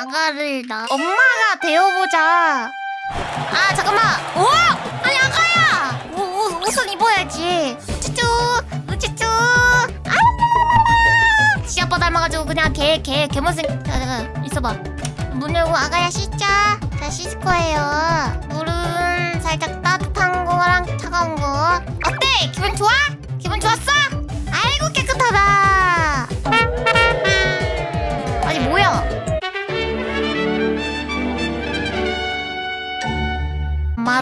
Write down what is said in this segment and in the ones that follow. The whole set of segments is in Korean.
아가를 나 엄마가 되어보자. 아 잠깐만. 오 아니 아가야. 옷, 옷 옷은 입어야지. 쭈쭈 우쭈쭈. 아 지아빠 닮아가지고 그냥 개 개 개모습. 자 잠깐 있어봐. 문 열고 아가야 씻자. 자 씻을 거예요. 물은 살짝 따뜻한 거랑 차가운 거. 어때? 기분 좋아? 기분 좋았어? 아이고 깨끗하다.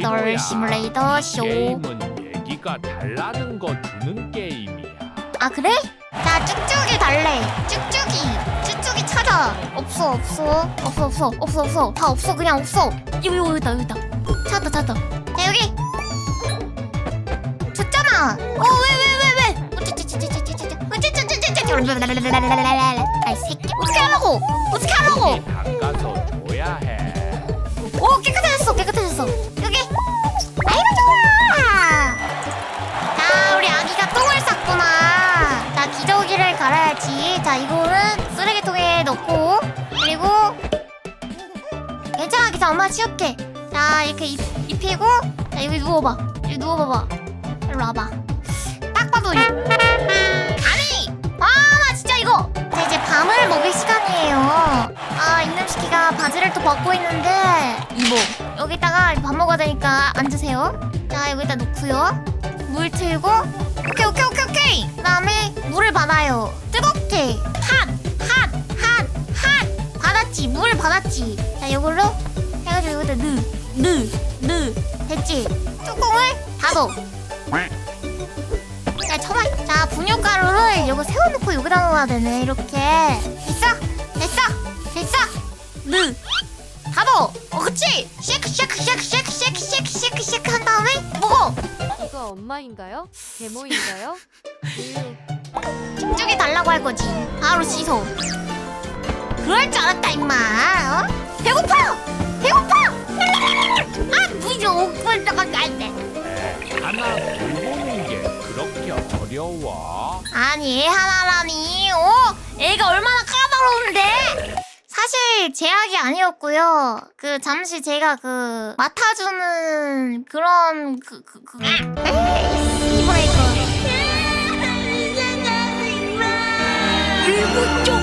마더 시뮬레이터 쇼. 게임은 얘기가 달라는 거 주는 게임이야. 아 그래? 자 쭉쭉이 달래. 쭉쭉이. 쭉쭉이 찾아. 없어 없어 없어 없어 없어 없어 다 없어 그냥 없어. 여기 여기 있다 여기 있다. 찾았다 찾았다. 자 여기. 줬잖아. 어왜 왜 왜 왜? 어쩌쩌쩌쩌쩌쩌쩌. 어쩌쩌쩌쩌쩌. 아이 새끼 어떻게 하려고? 어떻게? 이게 괜찮아 엄마 치울게 자 이렇게 입, 입히고 자 여기 누워봐. 여기 누워봐봐. 일로 와봐. 딱 봐도 이- 아니! 아나 진짜 이거! 자 이제 밤을 먹을 시간이에요. 아 임남시키가 바지를 또 벗고 있는데 이모. 여기다가 밥 먹어야 되니까 앉으세요. 자 여기다 놓고요. 물 틀고 오케이 오케이 오케이 오케이! 그 다음에 물을 받아요. 뜨겁게! 핫 핫 핫 핫 받았지. 물 받았지. 자 이걸로 해가지고 넣넣넣 됐지? 뚜껑을? 닫어. 자 쳐봐. 자 분유가루를 이거 세워놓고 여기다 넣어야 되네 이렇게. 됐어? 됐어? 됐어? 넣 닫어. 어 그치? 쉐이크 쉐이크 쉐이크 쉐이크 쉐이크 쉐이크 쉐이크 쉐이크 한 다음에 먹어. 이거 엄마인가요? 계모인가요? 우유. 쭉쭉이 달라고 할 거지. 바로 씻어. 그럴 줄 알았다 임마. 어? 배고파 아주 웃고서가 안돼 하나 돌보는 게 그렇게 어려워? 아니 하나라니. 오 애가 얼마나 까다로운데? 사실 제약이 아니었고요. 그 잠시 제가 그 맡아주는 그런 그 그 그, 에이 씨발 이거 일부 쪽